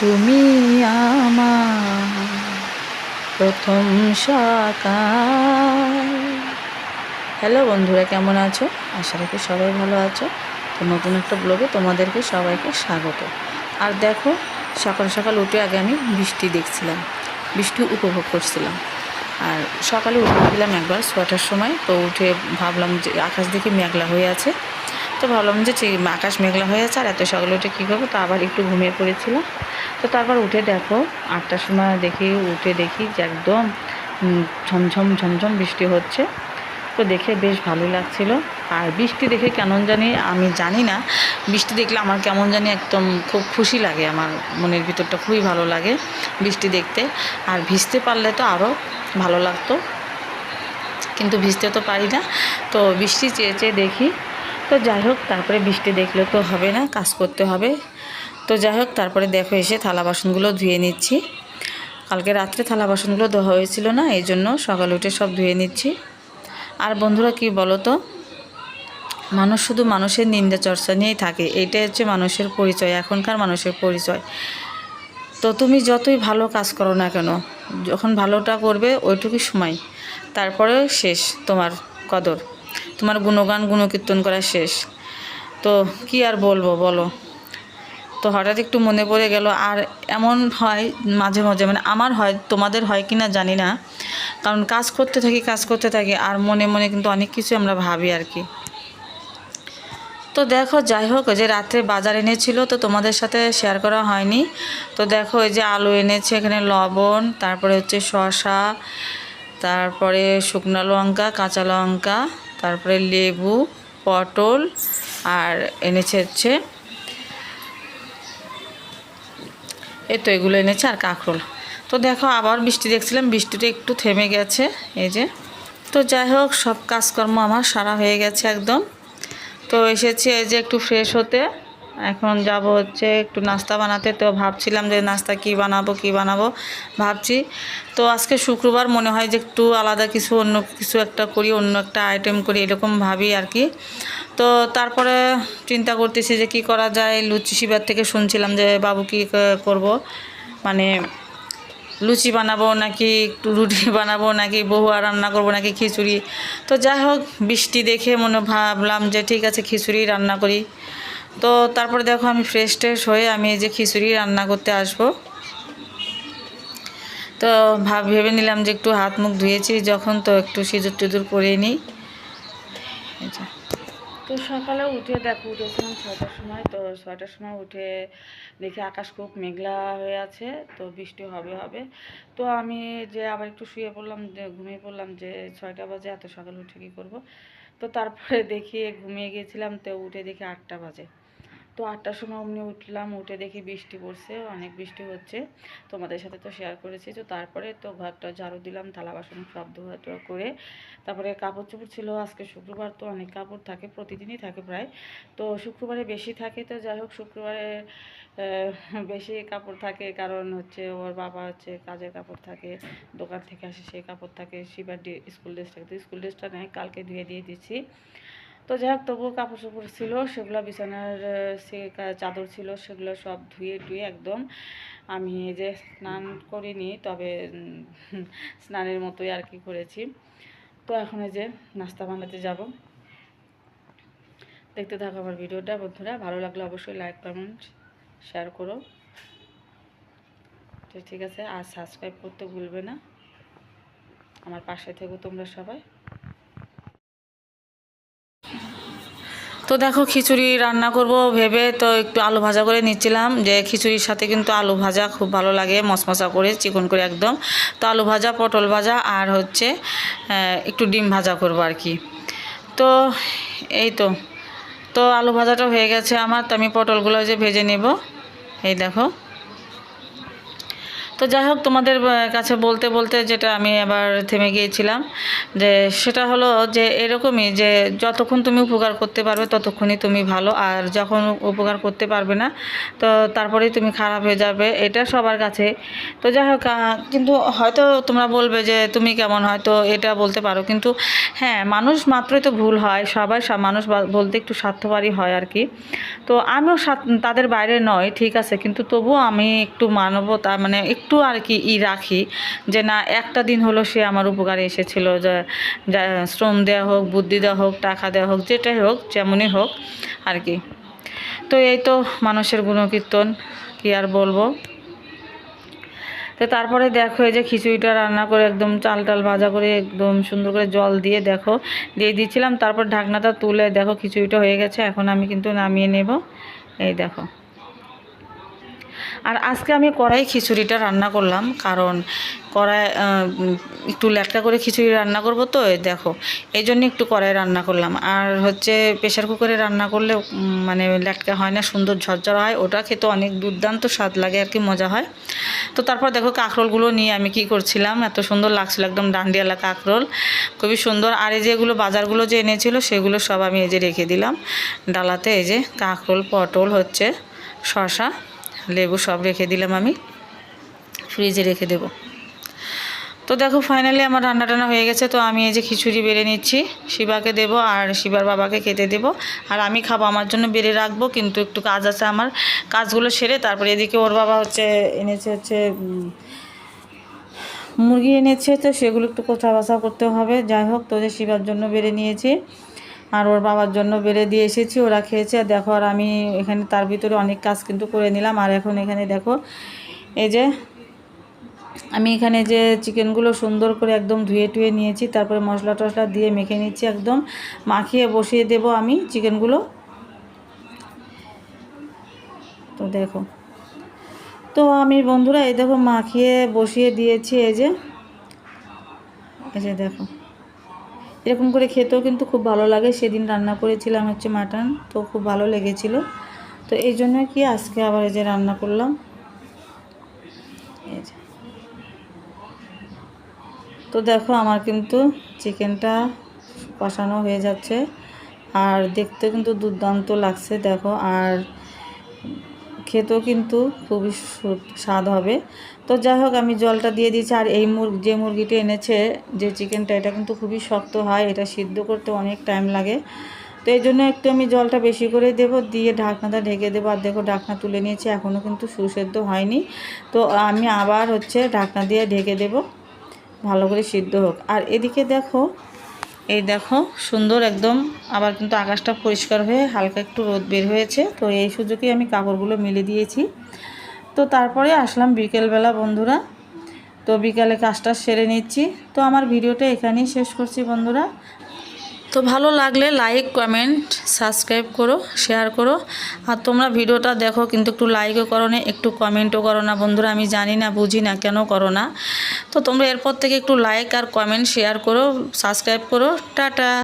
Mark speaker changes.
Speaker 1: তুমি আমার প্রথম সকাল হ্যালো বন্ধুরা, কেমন আছো? আশা রাখি সবাই ভালো আছো। তো নতুন একটা ব্লগে তোমাদেরকে সবাইকে স্বাগত। আর দেখো, সকাল সকাল উঠে আগে আমি বৃষ্টি দেখছিলাম, বৃষ্টি উপভোগ করছিলাম। আর সকালে উঠে উঠেছিলাম একবার ছটার সময়, তো উঠে ভাবলাম যে আকাশ দেখে মেঘলা হয়ে আছে। তো ভাবলাম যে আকাশ মেঘলা হয়ে আছে, আর এত সকালে উঠে কী করব? তো আবার একটু ঘুমিয়ে পড়েছিলাম। তো তারপর উঠে দেখো, আটটার সময় দেখি, উঠে দেখি যে একদম ঝমঝম ঝমঝম বৃষ্টি হচ্ছে। তো দেখে বেশ ভালোই লাগছিল। আর বৃষ্টি দেখে কেমন জানি, আমি জানি না, বৃষ্টি দেখলে আমার কেমন জানি একদম খুব খুশি লাগে, আমার মনের ভিতরটা খুবই ভালো লাগে বৃষ্টি দেখতে। আর ভিজতে পারলে তো আরও ভালো লাগতো। কিন্তু ভিজতে তো পারি না। তো বৃষ্টি চেয়ে চেয়ে দেখি। তো যাই হোক, তারপরে বৃষ্টি দেখলে তো হবে না, কাজ করতে হবে। তো যাই হোক, তারপরে দেখো এসে থালা বাসনগুলো ধুয়ে নিচ্ছি। কালকে রাত্রে থালা বাসনগুলো ধোয়া হয়েছিল না, এই জন্য সকাল উঠে সব ধুয়ে নিচ্ছি। আর বন্ধুরা কি বলো তো মানুষ শুধু মানুষের নিন্দা চর্চা নিয়েই থাকে এইটাই হচ্ছে মানুষের পরিচয়, এখনকার মানুষের পরিচয়। তো তুমি যতই ভালো কাজ করো না কেন, যখন ভালোটা করবে ওইটুকু সময়। তারপরে শেষ তোমার কদর, তোমার গুণগান, গুণকীর্তন করা শেষ। তো কি আর বলব বলো? তো হঠাৎ একটু মনে পড়ে গেল, আর এমন হয় মাঝে মাঝে মানে আমার হয়, তোমাদের হয় কি না জানি না। কারণ কাজ করতে থাকি, কাজ করতে থাকি, আর মনে মনে কিন্তু অনেক কিছু আমরা ভাবি আর কি। তো দেখো, যাই হোক যে রাত্রে বাজার এনেছিল, তো তোমাদের সাথে শেয়ার করা হয়নি। তো দেখো এই যে আলু এনেছে, এখানে লবণ, তারপরে হচ্ছে শসা, তারপরে শুকনো লঙ্কা, কাঁচা লঙ্কা, তারপরে লেবু, পটল, আর এনেছে হচ্ছে এই তো এগুলো এনেছে আর কাঁকরোল। তো দেখো আবার বৃষ্টি দেখছিলাম, বৃষ্টিটা একটু থেমে গেছে, এই যে। তো যাই হোক, সব কাজকর্ম আমার সারা হয়ে গেছে একদম। তো এসেছি এই যে একটু ফ্রেশ হতে। এখন যাব হচ্ছে একটু নাস্তা বানাতে, তো ভাবছিলাম যে নাস্তা কি বানাবো কি বানাবো, ভাবছি। তো আজকে শুক্রবার মনে হয় যে একটু আলাদা কিছু, অন্য কিছু একটা করি, অন্য একটা আইটেম করি, এরকম ভাবি আর কি। তো তারপরে চিন্তা করতেছি যে কি করা যায়, লুচি শিবার থেকে শুনছিলাম যে বাবু কি, করব। মানে লুচি বানাবো নাকি একটু রুটি বানাবো নাকি বহুয়া রান্না করব নাকি খিচুড়ি। তো যাই হোক, বৃষ্টি দেখে মনে ভাবলাম যে ঠিক আছে, খিচুড়ি রান্না করি। তো তারপরে দেখো আমি ফ্রেশ ট্রেশ হয়ে আমি এই যে খিচুড়ি রান্না করতে আসব। তো ভাব ভেবে নিলাম যে একটু হাত মুখ ধুয়েছি, যখন তো একটু সিঁদুর টিঁদুর করে নিই তো সকালে উঠে দেখো, উঠেছিলাম ছয়টার সময়, তো ছয়টার সময় উঠে দেখি আকাশ খুব মেঘলা হয়ে আছে, তো বৃষ্টি হবে হবে। তো আমি যে আবার একটু শুয়ে পড়লাম ঘুমিয়ে পড়লাম যে ছয়টা বাজে, এত সকালে উঠে কী করব? তো তারপরে দেখি ঘুমিয়ে গিয়েছিলাম, তো উঠে দেখি আটটা বাজে। তো আটটার সময় অমনি উঠলাম, উঠে দেখি বৃষ্টি পড়ছে, অনেক বৃষ্টি হচ্ছে। তোমাদের সাথে তো শেয়ার করেছি, তো তারপরে তো ঘরটা ঝাড়ু দিলাম, থালা বাসন সব ধোয়া টোয়া করে। তারপরে কাপড় চোপড় ছিল, আজকে শুক্রবার তো অনেক কাপড় থাকে, প্রতিদিনই থাকে প্রায়। তো শুক্রবারে বেশি থাকে, তো যাই হোক শুক্রবারে বেশি কাপড় থাকে, কারণ হচ্ছে ওর বাবা হচ্ছে কাজের কাপড় থাকে, দোকান থেকে আসে সেই কাপড় থাকে শিবার স্কুল ড্রেস থাকে তো স্কুল ড্রেসটা নেয় কালকে ধুয়ে দিয়ে দিচ্ছি। তো যাই হোক, তবুও কাপড় চোপড় ছিল, সেগুলো বিছানার সে চাদর ছিল, সেগুলো সব ধুয়ে টুয়ে একদম আমি যে স্নান করিনি, তবে স্নানের মতোই আর কি করেছি। তো এখন এই যে নাস্তা বানাতে যাব। দেখতে থাকো আমার ভিডিওটা, বন্ধুরা। ভালো লাগলে অবশ্যই লাইক কমেন্ট শেয়ার করো। তো ঠিক আছে, আর সাবস্ক্রাইব করতে ভুলবে না। আমার পাশে থেকো তোমরা সবাই। তো দেখো, খিচুড়ি রান্না করব ভেবে তো একটু আলু ভাজা করে নিচ্ছিলাম যে খিচুড়ির সাথে কিন্তু আলু ভাজা খুব ভালো লাগে, মশমশা করে, চিকন করে একদম। তো আলু ভাজা, পটল ভাজা আর হচ্ছে একটু ডিম ভাজা করব আর কি। তো এই তো তো আলু ভাজাটা হয়ে গেছে আমার। তো আমি পটলগুলো যে ভেজে নেব। এই দেখো। তো যাই হোক, তোমাদের কাছে বলতে বলতে যেটা আমি আবার থেমে গিয়েছিলাম, যে সেটা হলো যে এরকমই যে যতক্ষণ তুমি উপকার করতে পারবে ততক্ষণই তুমি ভালো, আর যখন উপকার করতে পারবে না, তো তারপরেই তুমি খারাপ হয়ে যাবে, এটা সবার কাছে। তো যাই হোক কিন্তু হয়তো তোমরা বলবে যে তুমি কেমন, হয়তো এটা বলতে পারো, কিন্তু হ্যাঁ মানুষ মাত্রই তো ভুল হয়, সবাই মানুষ বলতে একটু স্বার্থবারই হয় আর কি। তো আমিও তাদের বাইরে নয়, ঠিক আছে, কিন্তু তবুও আমি একটু মানবতা মানে একটু আর কি ই রাখি যে না, একটা দিন হলো সে আমার উপকারে এসেছিল। যে শ্রম দেওয়া হোক, বুদ্ধি দেওয়া হোক, টাকা দেওয়া হোক, যেটাই হোক, যেমনই হোক আর কি। তো এই তো মানুষের গুণকীর্তন, কি আর বলব? তো তারপরে দেখো এই যে খিচুড়িটা রান্না করে একদম চাল টাল ভাজা করে একদম সুন্দর করে জল দিয়ে দেখো, দিয়ে দিয়েছিলাম তারপর ঢাকনাটা তুলে দেখো খিচুড়িটা হয়ে গেছে। এখন আমি কিন্তু নামিয়ে নেব। এই দেখো। আর আজকে আমি কড়াই খিচুড়িটা রান্না করলাম, কারণ কড়াই একটু ল্যাটকা করে খিচুড়ি রান্না করব তো দেখো, এই জন্য একটু কড়াই রান্না করলাম। আর হচ্ছে প্রেশার কুকারে রান্না করলে মানে ল্যাটকা হয় না, সুন্দর ঝরঝরা হয়, ওটা খেতে অনেক দুর্দান্ত স্বাদ লাগে, আর কি মজা হয়। তো তারপর দেখো কাঁকরোলগুলো নিয়ে আমি কি করছিলাম, এত সুন্দর লাগছিল একদম ডান্ডিয়ালা কাঁকরোল, খুবই সুন্দর। আর এই যেগুলো বাজারগুলো যে এনেছিল, সেগুলো সব আমি এই যে রেখে দিলাম। ডালাতে এই যে কাঁকরোল, পটল হচ্ছে শশা লেবু সব রেখে দিলাম আমি। ফ্রিজে রেখে দেব। তো দেখো ফাইনালি আমার রান্না টান্না হয়ে গেছে। তো আমি এই যে খিচুড়ি বেড়ে নিচ্ছি, শিবাকে দেব আর শিবার বাবাকে খেতে দেব। আর আমি খাব, আমার জন্য বেড়ে রাখব, কিন্তু একটু কাজ আছে আমার। কাজগুলো সেরে তারপরে এদিকে ওর বাবা হচ্ছে এনেছে হচ্ছে মুরগি এনেছে, তো সেগুলো একটু কোথা বাসা করতে হবে। যাই হোক, তো যে শিবার জন্য বেড়ে নিয়েছি। আর ওর বাবার জন্য বেড়ে দিয়ে এসেছি, ওরা খেয়েছে। আর দেখো, আর আমি এখানে তার ভিতরে অনেক কাজ কিন্তু করে নিলাম। আর এখন এখানে দেখো, এই যে আমি এখানে যে চিকেনগুলো সুন্দর করে একদম ধুয়ে টুয়ে নিয়েছি, তারপরে মশলা টশলা দিয়ে মেখে নিচ্ছি একদম। মাখিয়ে বসিয়ে দেব আমি চিকেনগুলো। তো দেখো, তো আমি বন্ধুরা, এই দেখো মাখিয়ে বসিয়ে দিয়েছি, এই যে এই যে দেখো। এরকম করে খেতেও কিন্তু খুব ভালো লাগে। সেদিন রান্না করেছিলাম হচ্ছে মাটন, তো খুব ভালো লেগেছিল। তো এই জন্য কি আজকে আবার এই যে রান্না করলাম। তো দেখো আমার কিন্তু চিকেনটা কষানো হয়ে যাচ্ছে। আর দেখতে কিন্তু দুর্দান্ত লাগছে, দেখো। আর খেতেও কিন্তু খুবই স্বাদ হবে। তো যাই হোক, আমি জলটা দিয়ে দিয়েছি। আর এই মুরগ যে মুরগিটা এনেছে, যে চিকেনটা, এটা কিন্তু খুবই শক্ত হয়। এটা সিদ্ধ করতে অনেক টাইম লাগে। তো এই জন্য একটু আমি জলটা বেশি করে দেব। দিয়ে ঢাকনাটা ঢেকে দেবো। আর দেখো, ঢাকনা তুলে নিয়েছি। এখনও কিন্তু সুসেদ্ধ হয়নি। তো আমি আবার হচ্ছে ঢাকনা দিয়ে ঢেকে দেব। ভালো করে সিদ্ধ হোক। আর এদিকে দেখো এই দেখো, সুন্দর একদম। আবার কিন্তু আকাশটা পরিষ্কার হয়ে হালকা একটু রোদ বের হয়েছে। তো এই সুযোগে আমি কাপড়গুলো মেলে দিয়েছি। তো তারপরে আসলাম বিকেলবেলা, বন্ধুরা। তো বিকালে কাজটা সেরে নিচ্ছি। তো আমার ভিডিওটা এখানেই শেষ করছি, বন্ধুরা। তো ভালো লাগলে লাইক কমেন্ট সাবস্ক্রাইব করো শেয়ার করো। আর তোমরা ভিডিওটা দেখো, কিন্তু একটু লাইকও করো না, একটু কমেন্টও করো না। বন্ধুরা, আমি জানি না, বুঝি না, কেন করো না। তো তোমরা এরপর থেকে একটু লাইক আর কমেন্ট শেয়ার করো সাবস্ক্রাইব করো। টাটা!